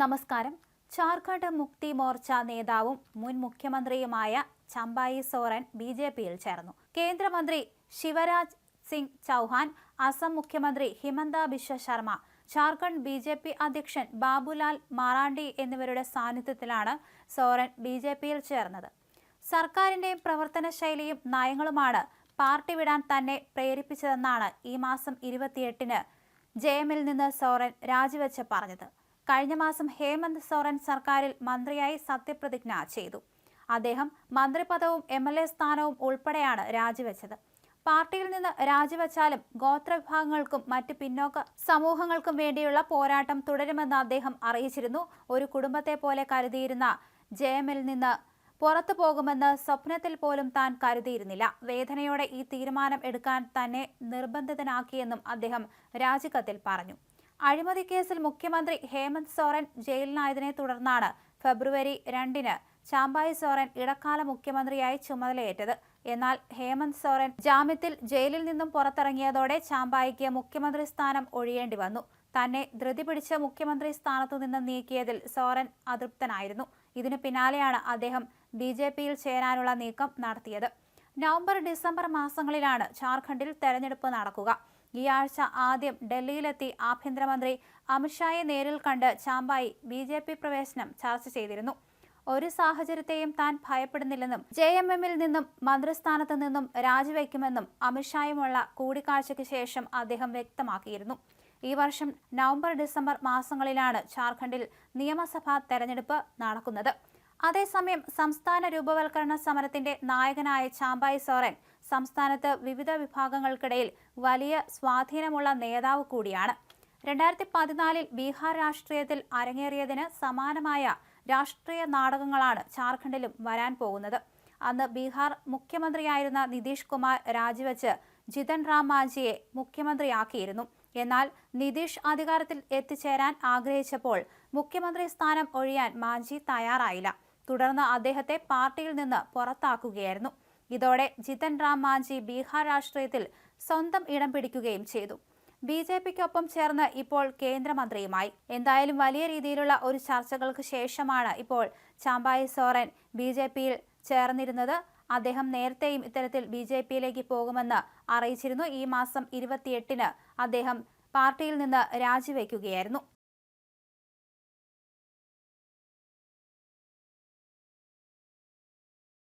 നമസ്കാരം. ജാർഖണ്ഡ് മുക്തി മോർച്ച നേതാവും മുൻ മുഖ്യമന്ത്രിയുമായ ചമ്പായി സോറൻ ബി ജെ പിയിൽ ചേർന്നു. കേന്ദ്രമന്ത്രി ശിവരാജ് സിംഗ് ചൗഹാൻ അസം മുഖ്യമന്ത്രി Himanta Biswa Sarma Jharkhand B J P അധ്യക്ഷൻ ബാബുലാൽ മാറാണ്ടി എന്നിവരുടെ സാന്നിധ്യത്തിലാണ് സോറൻ ബി ജെ പിയിൽ ചേർന്നത്. സർക്കാരിന്റെയും പ്രവർത്തന ശൈലിയും നയങ്ങളുമാണ് പാർട്ടി വിടാൻ തന്നെ പ്രേരിപ്പിച്ചതെന്നാണ് ഈ മാസം ഇരുപത്തിയെട്ടിന് ജെ എമ്മിൽ നിന്ന് സോറൻ രാജിവെച്ച് പറഞ്ഞത്. കഴിഞ്ഞ മാസം ഹേമന്ത് സോറൻ സർക്കാരിൽ മന്ത്രിയായി സത്യപ്രതിജ്ഞ ചെയ്തു. അദ്ദേഹം മന്ത്രിപദവും എം എൽ എ സ്ഥാനവും ഉൾപ്പെടെയാണ് രാജിവെച്ചത്. പാർട്ടിയിൽ നിന്ന് രാജിവെച്ചാലും ഗോത്രവിഭാഗങ്ങൾക്കും മറ്റ് പിന്നോക്ക സമൂഹങ്ങൾക്കും വേണ്ടിയുള്ള പോരാട്ടം തുടരുമെന്ന് അദ്ദേഹം അറിയിച്ചിരുന്നു. ഒരു കുടുംബത്തെ പോലെ കരുതിയിരുന്ന ജെ എമ്മിൽ നിന്ന് പുറത്തു പോകുമെന്ന് സ്വപ്നത്തിൽ പോലും താൻ കരുതിയിരുന്നില്ല. വേദനയോടെ ഈ തീരുമാനം എടുക്കാൻ തന്നെ നിർബന്ധിതനാക്കിയെന്നും അദ്ദേഹം രാജിക്കത്തിൽ പറഞ്ഞു. അഴിമതി കേസിൽ മുഖ്യമന്ത്രി ഹേമന്ത് സോറൻ ജയിലിലായതിനെ തുടർന്നാണ് ഫെബ്രുവരി രണ്ടിന് ചാമ്പായി സോറൻ ഇടക്കാല മുഖ്യമന്ത്രിയായി ചുമതലയേറ്റത്. എന്നാൽ ഹേമന്ത് സോറൻ ജാമ്യത്തിൽ ജയിലിൽ നിന്നും പുറത്തിറങ്ങിയതോടെ ചാമ്പായിക്ക് മുഖ്യമന്ത്രി സ്ഥാനം ഒഴിയേണ്ടി വന്നു. തന്നെ ധൃതി പിടിച്ച മുഖ്യമന്ത്രി സ്ഥാനത്തു നിന്ന് നീക്കിയതിൽ സോറൻ അതൃപ്തനായിരുന്നു. ഇതിനു പിന്നാലെയാണ് അദ്ദേഹം ബി ചേരാനുള്ള നീക്കം നടത്തിയത്. നവംബർ ഡിസംബർ മാസങ്ങളിലാണ് ജാർഖണ്ഡിൽ തെരഞ്ഞെടുപ്പ് നടക്കുക. ഈ ആഴ്ച ആദ്യം ഡൽഹിയിലെത്തി ആഭ്യന്തരമന്ത്രി അമിത്ഷായെ നേരിൽ കണ്ട് ചാമ്പായി ബി ജെ പി പ്രവേശനം ചർച്ച ചെയ്തിരുന്നു. ഒരു സാഹചര്യത്തെയും താൻ ഭയപ്പെടുന്നില്ലെന്നും ജെ എം എമ്മിൽ നിന്നും മന്ത്രിസ്ഥാനത്ത് നിന്നും രാജിവെക്കുമെന്നും അമിത്ഷായുമുള്ള കൂടിക്കാഴ്ചയ്ക്ക് ശേഷം അദ്ദേഹം വ്യക്തമാക്കിയിരുന്നു. ഈ വർഷം നവംബർ ഡിസംബർ മാസങ്ങളിലാണ് ജാർഖണ്ഡിൽ നിയമസഭാ തെരഞ്ഞെടുപ്പ് നടക്കുന്നത്. അതേസമയം സംസ്ഥാന രൂപവൽക്കരണ സമരത്തിന്റെ നായകനായ ചാമ്പായി സോറൻ സംസ്ഥാനത്ത് വിവിധ വിഭാഗങ്ങൾക്കിടയിൽ വലിയ സ്വാധീനമുള്ള നേതാവ് കൂടിയാണ്. രണ്ടായിരത്തി പതിനാലിൽ ബീഹാർ രാഷ്ട്രീയത്തിൽ അരങ്ങേറിയതിന് സമാനമായ രാഷ്ട്രീയ നാടകങ്ങളാണ് ജാർഖണ്ഡിലും വരാൻ പോകുന്നത്. അന്ന് ബീഹാർ മുഖ്യമന്ത്രിയായിരുന്ന നിതീഷ് കുമാർ രാജിവെച്ച് ജിതൻ റാം മാഞ്ചിയെ മുഖ്യമന്ത്രിയാക്കിയിരുന്നു. എന്നാൽ നിതീഷ് അധികാരത്തിൽ എത്തിച്ചേരാൻ ആഗ്രഹിച്ചപ്പോൾ മുഖ്യമന്ത്രി സ്ഥാനം ഒഴിയാൻ മാഞ്ചി തയ്യാറായില്ല. തുടർന്ന് അദ്ദേഹത്തെ പാർട്ടിയിൽ നിന്ന് പുറത്താക്കുകയായിരുന്നു. ഇതോടെ ജിതൻ റാം മാഞ്ചി ബീഹാർ രാഷ്ട്രീയത്തിൽ സ്വന്തം ഇടം പിടിക്കുകയും ചെയ്തു. ബി ജെ പിക്കൊപ്പം ചേർന്ന് ഇപ്പോൾ കേന്ദ്രമന്ത്രിയുമായി. എന്തായാലും വലിയ രീതിയിലുള്ള ഒരു ചർച്ചകൾക്ക് ശേഷമാണ് ഇപ്പോൾ ചാമ്പായി സോറൻ ബി ജെ പിയിൽ ചേർന്നിരുന്നത്. അദ്ദേഹം നേരത്തെയും ഇത്തരത്തിൽ ബി ജെ പിയിലേക്ക് പോകുമെന്ന് അറിയിച്ചിരുന്നു. ഈ മാസം ഇരുപത്തിയെട്ടിന് അദ്ദേഹം പാർട്ടിയിൽ നിന്ന് രാജിവെക്കുകയായിരുന്നു.